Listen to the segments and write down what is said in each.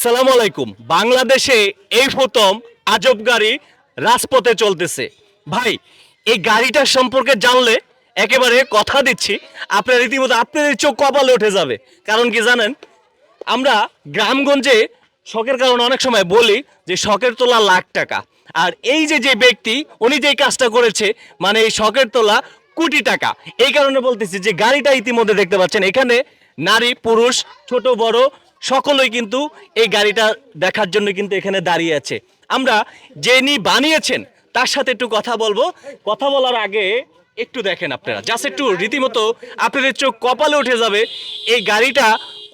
আসসালামু আলাইকুম। বাংলাদেশে এই প্রথম আজব গাড়ি রাজপথে চলতেছে। ভাই, এই গাড়িটার সম্পর্কে জানলে একেবারে কথা দিচ্ছি। আপনার রীতিমতো আপনাদের চোখ কপালে উঠে যাবে। কারণ কি জানেন? আমরা গ্রামগঞ্জে শখের কারণে অনেক সময় বলি যে শখের তোলা লাখ টাকা। আর এই যে যে ব্যক্তি, উনি যে কাজটা করেছে মানে এই শখের তোলা কোটি টাকা। এই কারণে বলতেছি যে গাড়িটা ইতিমধ্যে দেখতে পাচ্ছেন, এখানে নারী, পুরুষ, ছোট, বড় সকলেই কিন্তু এই গাড়িটা দেখার জন্য কিন্তু এখানে দাঁড়িয়ে আছে। আমরা যিনি বানিয়েছেন, তার সাথে একটু কথা বলব। কথা বলার আগে একটু দেখেন আপনারা। জাস্ট একটু রীতিমতো আপনাদের চোখ কপালে উঠে যাবে, এই গাড়িটা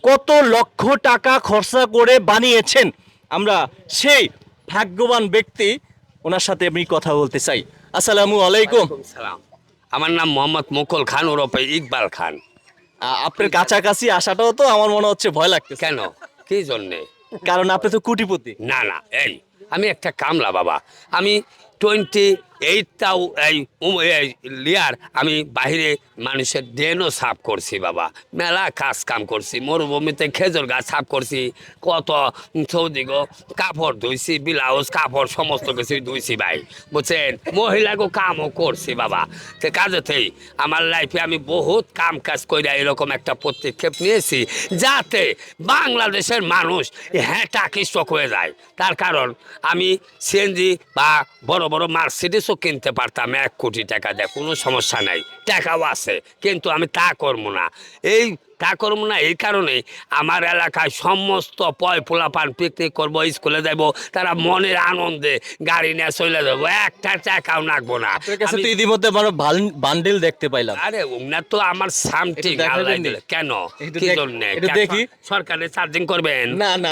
কত লক্ষ টাকা খরচা করে বানিয়েছেন। আমরা সেই ভাগ্যবান ব্যক্তি, ওনার সাথে আমি কথা বলতে চাই। আসসালামু আলাইকুম। আমার নাম মোহাম্মদ মুকুল খান ওরফে ইকবাল খান। আপনার কাছাকাছি আসাটাও তো আমার মনে হচ্ছে ভয় লাগতেছে। কেন? কি জন্যে? কারণ আপনি তো কুটিপতি। না না এই আমি একটা কামলা বাবা। আমি টোয়েন্টি এইটটাও এই লিয়ার, আমি বাইরে মানুষের ড্রেনও সাফ করছি, বাবা। মেলা কাজ কাম করছি, মরুভূমিতে খেজুর গাছ সাফ করছি, কত সৌদি গো, কাপড় ধুইছি, ব্লাউজ, কাপড়, সমস্ত কিছুই ধুইছি, ভাই। বুঝছেন? মহিলাগো কামও করছি, বাবা। সে কাজেতেই আমার লাইফে আমি বহুত কাম কাজ করে এরকম একটা পদক্ষেপ নিয়েছি, যাতে বাংলাদেশের মানুষ হ্যাঁ টাকিস্টক হয়ে যায়। তার কারণ, আমি সিএনজি বা বড় বড় মার্সিডিসও কিনতে পারতাম এক কোটি টাকা দেয় কোনো সমস্যা নাই। টাকাও আছে কিন্তু আমি তা করব না। এই তা করব না এই কারণে আমার এলাকায় সমস্ত পয় পোলাপান পিকনিক করব স্কুলে যাব তারা মনের আনন্দে গাড়ি নিয়ে চলে যাব একটা টাকাও নাকবো না। তো ইতিমধ্যে মানে বান্ডেল দেখতে পাইলাম। আরে ওনার তো আমার সামথিং কেন? কি জন্য? দেখি। সরকারে চার্জিং করবেন।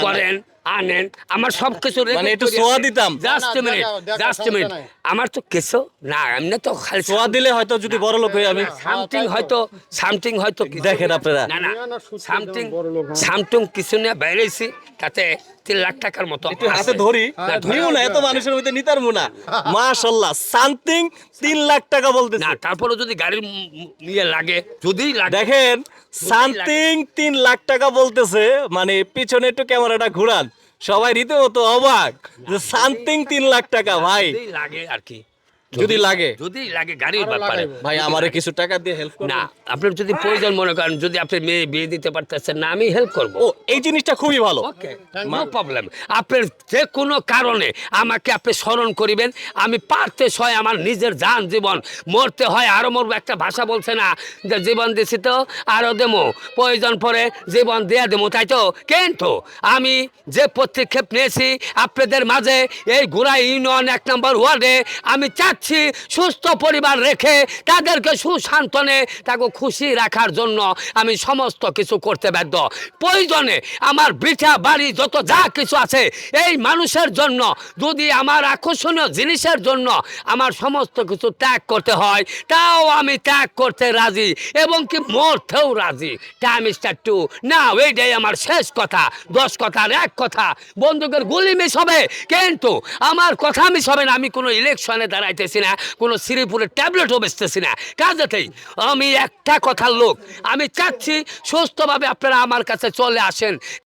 করেন। আনেন আমার সব কিছু মানে একটু সোয়া দিতাম। জাস্ট মিনিট দেখাও, দেখাও, জাস্ট মিনিট আমার তো কিছু না এমনি তো খালি সোয়া দিলে হয়তো যদি বড় লোক হয়ে আমি সামথিং হয়তো সামথিং হয়তো দেখেন আপনারা। না সামথিং একদম বড় লোক। সামথিং কিছু নিয়ে বাইরেছি তাতে তিন লাখ টাকার মতো একটু হাতে ধরি। না, নিও না এত মানুষের মধ্যে নিতার মুনা। মাশাল্লাহ সামথিং তিন লাখ টাকা বলতে না তারপরে যদি গাড়ির নিয়ে লাগে যদি দেখেন সামথিং তিন লাখ টাকা বলতেছে মানে পিছনে একটু ক্যামেরাটা ঘুরান। সবাই রীতিমতো অবাক সামথিং তিন লাখ টাকা ভাই। লাগে আর কি। যদি লাগে। যদি লাগে গাড়ির ব্যাপারে। ভাই আমারে কিছু টাকা দিয়ে হেল্প না আপনার যদি প্রয়োজন মনে করেন যদি আপনি মেয়ে বিয়ে দিতে পারতেছেন না আমি হেল্প করব। ও এই জিনিসটা খুবই ভালো। ওকে নো প্রবলেম আপনার যে কোনো কারণে আমাকে আপনি স্মরণ করিবেন। আমি পারতে হয় আমার নিজের যান জীবন। মরতে হয় আরও মরবো একটা ভাষা বলছে না যে জীবন দিছি তো আরও দেবো প্রয়োজন পরে জীবন দেয়া দেবো তাই তো? কিন্তু আমি যে পদক্ষেপ নিয়েছি আপনাদের মাঝে এই ঘোড়া ইউনিয়ন এক নম্বর ওয়ার্ডে আমি চাচ্ছি সুস্থ পরিবার রেখে তাদেরকে সুশান্তনে, তাকে খুশি রাখার জন্য আমি সমস্ত কিছু করতে বাধ্য। প্রয়োজনে আমার বিঠা বাড়ি যত যা কিছু আছে, এই মানুষের জন্য, যদি আমার আকর্ষণীয় জিনিসের জন্য আমার সমস্ত কিছু ত্যাগ করতে হয়, তাও আমি ত্যাগ করতে রাজি এবং কি মরতেও রাজি। টাইম স্টার টু না ওইটাই আমার শেষ কথা, দশ কথার এক কথা। বন্দুকের গুলি মিস হবে, কিন্তু আমার কথা মিস হবে না, আমি কোনো ইলেকশনে দাঁড়াইতেছি। না, কোনো সিরিপুরের ট্যাবলেটও বেচতেছি না। কাজেতেই আমি একটা কথার লোক, আমি চাচ্ছি সুস্থভাবে আপনারা আমার কাছে চলে আসেন।